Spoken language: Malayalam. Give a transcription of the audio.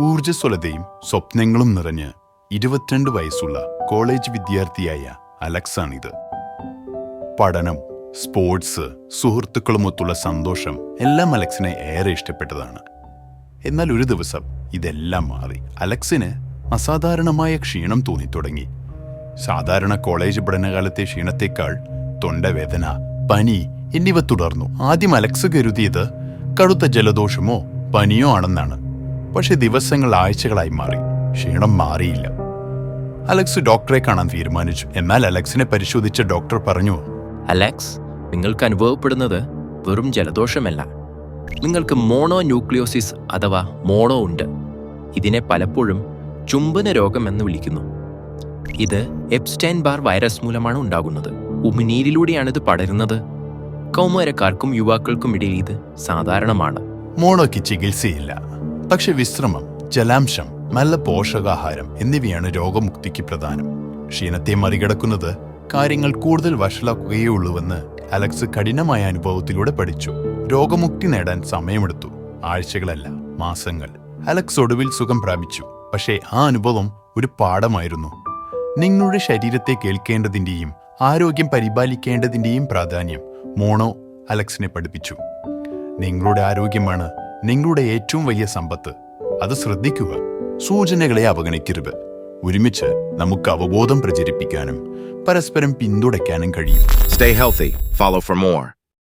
ഊർജസ്വലതയും സ്വപ്നങ്ങളും നിറഞ്ഞ് ഇരുപത്തിരണ്ട് വയസ്സുള്ള കോളേജ് വിദ്യാർത്ഥിയായ അലക്സാണിത്. പഠനം സ്പോർട്സ് സുഹൃത്തുക്കളുമൊത്തുള്ള സന്തോഷം എല്ലാം അലക്സിനെ ഏറെ ഇഷ്ടപ്പെട്ടതാണ്. എന്നാൽ ഒരു ദിവസം ഇതെല്ലാം മാറി. അലക്സിന് അസാധാരണമായ ക്ഷീണം തോന്നിത്തുടങ്ങി. സാധാരണ കോളേജ് പഠനകാലത്തെ ക്ഷീണത്തേക്കാൾ തൊണ്ടവേദന പനി എന്നിവ തുടർന്നു. ആദ്യം അലക്സ് കരുതിയത് കടുത്ത ജലദോഷമോ പനിയോ ആണെന്നാണ്. പക്ഷെ ദിവസങ്ങൾ ആഴ്ചകളായി മാറി. ക്ഷീണം മാറിയില്ല. അലക്സ് ഡോക്ടറെ കാണാൻ തീരുമാനിച്ചു. എന്നാൽ അലക്സിനെ പരിശോധിച്ച ഡോക്ടർ പറഞ്ഞു അലക്സ് നിങ്ങൾക്ക് അനുഭവപ്പെടുന്നത് വെറും ജലദോഷമല്ല. നിങ്ങൾക്ക് മോണോ ന്യൂക്ലിയോസിസ് അഥവാ മോണോ ഉണ്ട്. ഇതിനെ പലപ്പോഴും ചുംബന രോഗം എന്ന് വിളിക്കുന്നു. ഇത് എപ്സ്റ്റൈൻ ബാർ വൈറസ് മൂലമാണ് ഉണ്ടാകുന്നത്. ഉമിനീരിലൂടെയാണ് ഇത് പടരുന്നത്. കൗമാരക്കാർക്കും യുവാക്കൾക്കും ഇടയിൽ ഇത് സാധാരണമാണ്. മോണോയ്ക്ക് ചികിത്സയില്ല. പക്ഷെ വിശ്രമം ജലാംശം നല്ല പോഷകാഹാരം എന്നിവയാണ് രോഗമുക്തിക്ക് പ്രധാനം. ക്ഷീണത്തെ മറികടക്കുന്നത് കാര്യങ്ങൾ കൂടുതൽ വഷളാക്കുകയേ ഉള്ളൂവെന്ന് അലക്സ് കഠിനമായ അനുഭവത്തിലൂടെ പഠിച്ചു. രോഗമുക്തി നേടാൻ സമയമെടുത്തു. ആഴ്ചകളല്ല മാസങ്ങൾ. അലക്സ് ഒടുവിൽ സുഖം പ്രാപിച്ചു. പക്ഷേ ആ അനുഭവം ഒരു പാഠമായിരുന്നു. നിങ്ങളുടെ ശരീരത്തെ കേൾക്കേണ്ടതിന്റെയും ആരോഗ്യം പരിപാലിക്കേണ്ടതിന്റെയും പ്രാധാന്യം മോണോ അലക്സിനെ പഠിപ്പിച്ചു. നിങ്ങളുടെ ആരോഗ്യമാണ് നിങ്ങളുടെ ഏറ്റവും വലിയ സമ്പത്ത്. അത് ശ്രദ്ധിക്കുക. സൂചനകളെ അവഗണിക്കരുത്. ഒരുമിച്ച് നമുക്ക് അവബോധം പ്രചരിപ്പിക്കാനും പരസ്പരം പിന്തുണയ്ക്കാനും കഴിയും. Stay healthy follow for more.